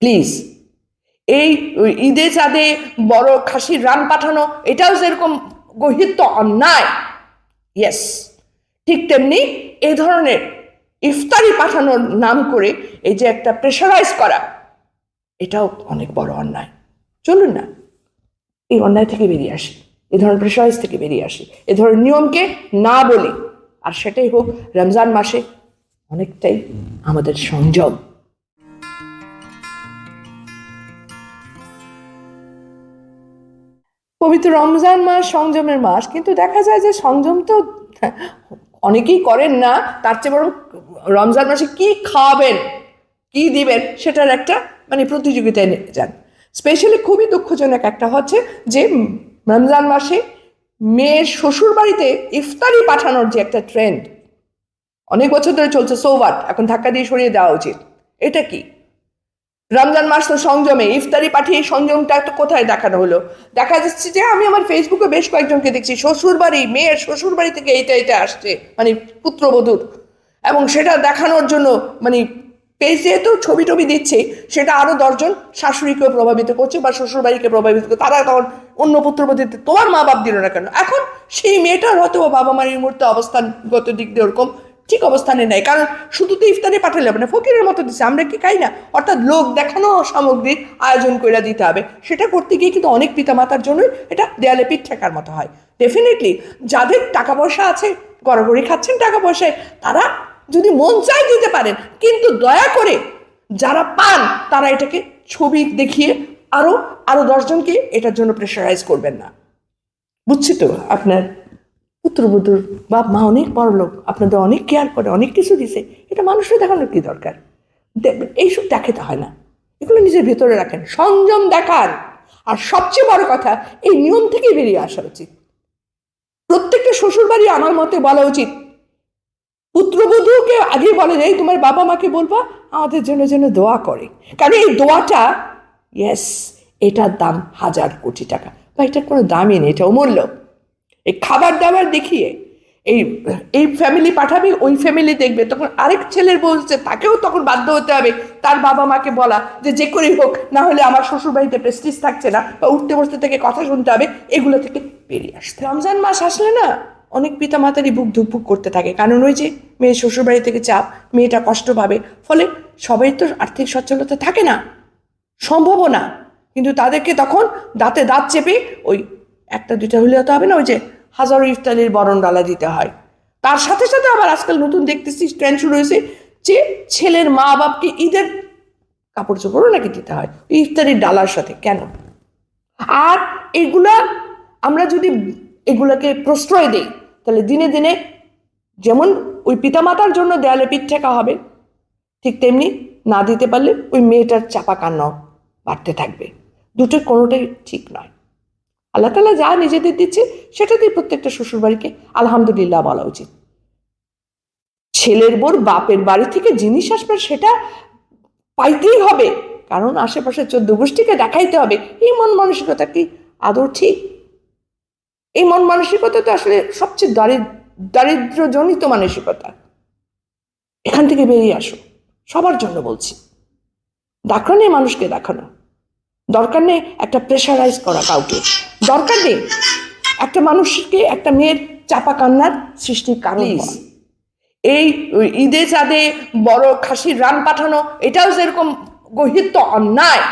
Please এই ঈদে চাঁদে বড় খাসির রান পাঠানো, এটাও যেরকম গহিত অন্যায়। ইয়েস ঠিক তেমনি এই ধরনের ইফতারি পাঠানোর নাম করে এই যে একটা প্রেশারাইজ করা, এটাও অনেক বড় অন্যায়। চলুন না, এই অন্যায় থেকে বেরিয়ে আসি এ ধরনের প্রেশারাইজ থেকে বেরিয়ে আসি, এ ধরনের নিয়মকে না বলি। আর সেটাই হোক, রমজান মাসে অনেকটাই আমাদের সংযম। পবিত্র রমজান মাস, সংযমের মাস, কিন্তু দেখা যায় যে সংযম তো অনেকেই করেন না, তার চেয়ে বরং রমজান মাসে কি খাওয়াবেন কি দিবেন, সেটার একটা মানে প্রতিযোগিতায় যান। স্পেশালি খুবই দুঃখজনক একটা হচ্ছে যে রমজান মাসে মেয়ের শ্বশুর বাড়িতে ইফতারি পাঠানোর যে একটা ট্রেন্ড অনেক বছর ধরে চলছে সোভাট এখন ধাক্কা দিয়ে সরিয়ে দেওয়া উচিত। এটা কি? রমজান মাস তো সংযমে। ইফতারি পাঠিয়ে সংযমটা তো কোথায় দেখানো হলো? দেখা যাচ্ছে যে আমি আমার ফেসবুকে বেশ কয়েকজনকে দেখছি। শ্বশুর বাড়ি মেয়ের শ্বশুর বাড়ি থেকে এইটা এটা আসছে মানে পুত্রবধূর। এবং সেটা দেখানোর জন্য মানে পেজ যেহেতু ছবি টবি দিচ্ছে, সেটা আরও দশজন শাশুড়িকেও প্রভাবিত করছে বা শ্বশুর বাড়িকে প্রভাবিত করছে। তারা তখন অন্য পুত্রবধূতে, তোমার মা বাপ দিল না কেন? এখন সেই মেয়েটার হয়তো বাবা মায়ের মুহূর্তে অবস্থানগত দিক দিয়ে ওরকম। ঠিক অবস্থানে নেয় কারণ শুধু তো ইফতারে পাঠালে হবে না, ফকিরের মতো দিচ্ছে আমরা কি খাই না? অর্থাৎ লোক দেখানো সামগ্রীর আয়োজন করে দিতে হবে। সেটা করতে গিয়ে কিন্তু অনেক পিতামাতার জন্যই এটা দেয়ালে পিঠ ঠেকার মতো হয়। ডেফিনেটলি যাদের টাকা পয়সা আছে, গড়গড়ি খাচ্ছেন টাকা পয়সায় তারা যদি মন চায় দিতে পারেন, কিন্তু দয়া করে যারা পান, তারা এটাকে ছবি দেখিয়ে আরও আরও দশজনকে এটার জন্য প্রেশারাইজ করবেন না। বুঝছি তো আপনার পুত্রবধূর বাপ মা অনেক বড় লোক, আপনাদের অনেক কেয়ার করে, অনেক কিছু দিছে, এটা মানুষের দেখানোর কি দরকার? এইসব দেখাতে হয় না। এগুলো নিজের ভেতরে রাখেন, সংযম দেখান। আর সবচেয়ে বড় কথা, এই নিয়ম থেকেই বেরিয়ে আসা উচিত। প্রত্যেকটা শ্বশুরবাড়ি আমার মতে বলা উচিত, পুত্রবধূকে আগে বলে যে তোমার বাবা মাকে বলবা, আমাদের জন্য যেন দোয়া করে। কারণ এই দোয়াটা ইয়েস এটার দাম হাজার কোটি টাকা। বা এটার কোনো দামই নেই এটা অমূল্য এই খাবার দাবার দেখিয়ে এই এই ফ্যামিলি পাঠাবে, ওই ফ্যামিলি দেখবে। তখন আরেক ছেলের বলছে তাকেও তখন বাধ্য হতে হবে। তার বাবা মাকে বলা যে যে করেই হোক, না হলে আমার শ্বশুর বাড়িতে প্রেস্টিজ থাকছে না বা উঠতে বসতে থেকে কথা শুনতে হবে, এগুলো থেকে বেরিয়ে আসতে রমজান মাস আসলে না, অনেক পিতা মাতারই বুক ধুকপুক করতে থাকে। কারণ ওই যে মেয়ে শ্বশুর বাড়ি থেকে চাপ, মেয়েটা কষ্ট পাবে, ফলে সবাই তো আর্থিক সচ্ছলতা থাকে না, সম্ভবও না। কিন্তু তাদেরকে তখন দাঁতে দাঁত চেপে ওই একটা, দুইটা হলে তো হবে না, ওই যে হাজারো ইফতারির বরণ ডালা দিতে হয়। তার সাথে সাথে আবার আজকাল নতুন দেখতেছি ট্রেন্ড শুরু হয়েছে যে ছেলের মা বাপকে ঈদের কাপড় চোপড়ও নাকি দিতে হয়, ইফতারির ডালার সাথে, কেন? আর এগুলা আমরা যদি এগুলাকে প্রশ্রয় দেই, তাহলে দিনে দিনে যেমন ওই পিতামাতার জন্য দেয়ালে পিঠ ঠেকা হবে, ঠিক তেমনি না দিতে পারলে ওই মেয়েটার চাপা কান্নাও বাড়তে থাকবে। দুটোর কোনোটাই ঠিক নয়। আল্লাহ তালা যা নিজেদের দিচ্ছে সেটাতেই প্রত্যেকটা শ্বশুরবাড়িকে আলহামদুলিল্লাহ বলা উচিত। ছেলের বোর বাপের বাড়ি থেকে জিনিস আসবে, সেটা পাইতেই হবে। কারণ আশেপাশে চোদ্দ গোষ্ঠীকে দেখাইতে হবে। এই মন মানসিকতা কি আদৌ ঠিক? এই মন মানসিকতা তো আসলে সবচেয়ে দারিদ্র দারিদ্রজনিত মানসিকতা। এখান থেকে বেরিয়ে আসো। সবার জন্য বলছি। নেই মানুষকে দেখানো। দরকার নেই একটা প্রেশারাইজ করা কাউকে। দরকার নেই একটা মানুষকে একটা মেয়ের চাপা কান্নার সৃষ্টির কারণ এই ঈদে চাঁদে বড় খাসির রান পাঠানো এটাও যেরকম গহিত অন্যায়।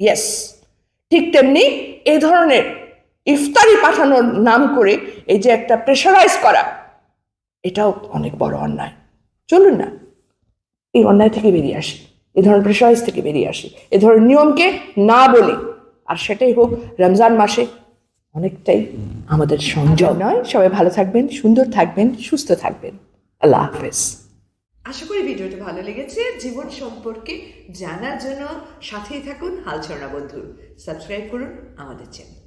ইয়েস ঠিক তেমনি এই ধরনের ইফতারি পাঠানোর নাম করে এই যে একটা প্রেশারাইজ করা এটাও অনেক বড় অন্যায়। চলুন না এই অন্যায় থেকে বেরিয়ে আসি। এ ধরনের প্রেশারাইজ থেকে বেরিয়ে আসি। এ ধরনের নিয়মকে না বলে আর সেটাই হোক রমজান মাসে অনেকটাই আমাদের সংযম। নয় সবাই ভালো থাকবেন সুন্দর থাকবেন সুস্থ থাকবেন। আল্লাহ হাফেজ। আশা করি ভিডিওটা ভালো লেগেছে। জীবন সম্পর্কে জানার জন্য সাথেই থাকুন। হালছড়া বন্ধু। সাবস্ক্রাইব করুন আমাদের চ্যানেল